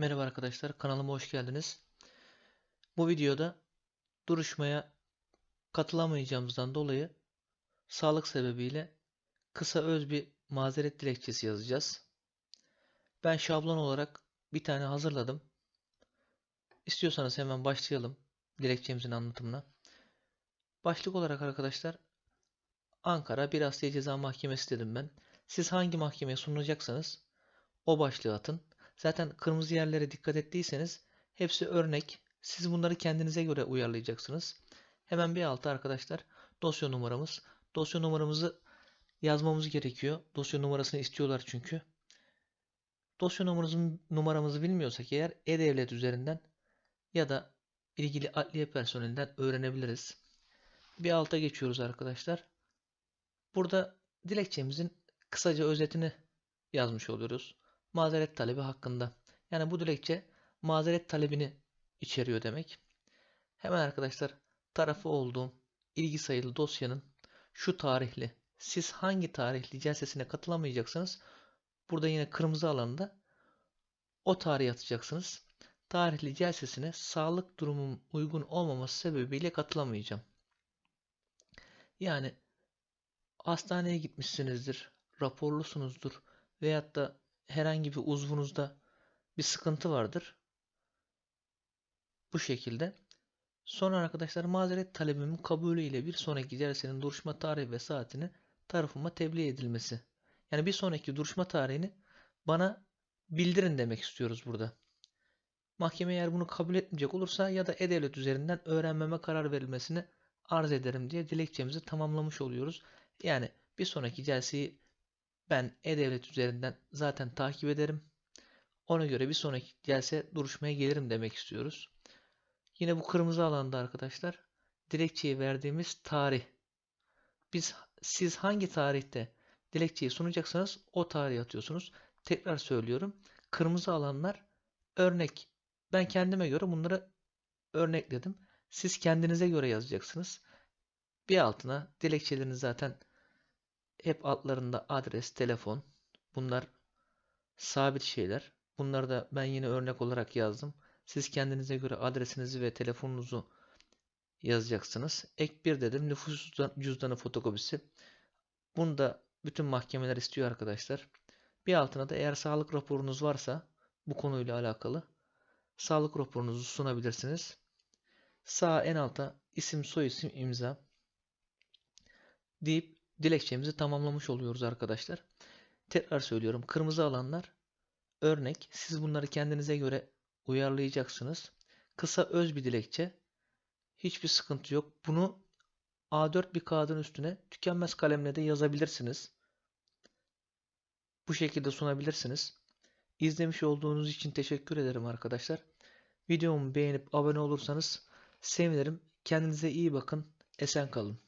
Merhaba arkadaşlar, kanalıma hoş geldiniz. Bu videoda duruşmaya katılamayacağımızdan dolayı sağlık sebebiyle kısa öz bir mazeret dilekçesi yazacağız. Ben şablon olarak bir tane hazırladım. İstiyorsanız hemen başlayalım dilekçemizin anlatımına. Başlık olarak arkadaşlar Ankara 1 Asliye Ceza Mahkemesi dedim ben. Siz hangi mahkemeye sunulacaksanız o başlığı atın. Zaten kırmızı yerlere dikkat ettiyseniz hepsi örnek. Siz bunları kendinize göre uyarlayacaksınız. Hemen bir altta arkadaşlar dosya numaramız. Dosya numaramızı yazmamız gerekiyor. Dosya numarasını istiyorlar çünkü. Dosya numaramızın numaramızı bilmiyorsak eğer e-devlet üzerinden ya da ilgili adliye personelinden öğrenebiliriz. Bir alta geçiyoruz arkadaşlar. Burada dilekçemizin kısaca özetini yazmış oluyoruz mazeret talebi hakkında. Yani bu dilekçe mazeret talebini içeriyor demek. Hemen arkadaşlar tarafı olduğum ilgi sayılı dosyanın şu tarihli siz hangi tarihli celsesine katılamayacaksanız burada yine kırmızı alanda o tarihi atacaksınız. Tarihli celsesine sağlık durumum uygun olmaması sebebiyle katılamayacağım. Yani hastaneye gitmişsinizdir, raporlusunuzdur veyahut da herhangi bir uzvunuzda bir sıkıntı vardır. Bu şekilde. Sonra arkadaşlar mazeret talebimin kabulü ile bir sonraki celsenin duruşma tarihi ve saatini tarafıma tebliğ edilmesi. Yani bir sonraki duruşma tarihini bana bildirin demek istiyoruz burada. Mahkeme eğer bunu kabul etmeyecek olursa ya da e-devlet üzerinden öğrenmeme karar verilmesini arz ederim diye dilekçemizi tamamlamış oluyoruz. Yani bir sonraki celseyi ben e-devlet üzerinden zaten takip ederim. Ona göre bir sonraki gelse duruşmaya gelirim demek istiyoruz. Yine bu kırmızı alanda arkadaşlar dilekçeyi verdiğimiz tarih. Biz siz hangi tarihte dilekçeyi sunacaksanız o tarihi atıyorsunuz. Tekrar söylüyorum. Kırmızı alanlar örnek. Ben kendime göre bunları örnekledim. Siz kendinize göre yazacaksınız. Bir altına dilekçelerini zaten hep altlarında adres, telefon. Bunlar sabit şeyler. Bunları da ben yine örnek olarak yazdım. Siz kendinize göre adresinizi ve telefonunuzu yazacaksınız. Ek 1 dedim. Nüfus cüzdanı fotokopisi. Bunu da bütün mahkemeler istiyor arkadaşlar. Bir altına da eğer sağlık raporunuz varsa bu konuyla alakalı sağlık raporunuzu sunabilirsiniz. Sağ en alta isim, soyisim, imza deyip dilekçemizi tamamlamış oluyoruz arkadaşlar. Tekrar söylüyorum. Kırmızı alanlar örnek. Siz bunları kendinize göre uyarlayacaksınız. Kısa öz bir dilekçe. Hiçbir sıkıntı yok. Bunu A4 bir kağıdın üstüne tükenmez kalemle de yazabilirsiniz. Bu şekilde sunabilirsiniz. İzlemiş olduğunuz için teşekkür ederim arkadaşlar. Videomu beğenip abone olursanız sevinirim. Kendinize iyi bakın. Esen kalın.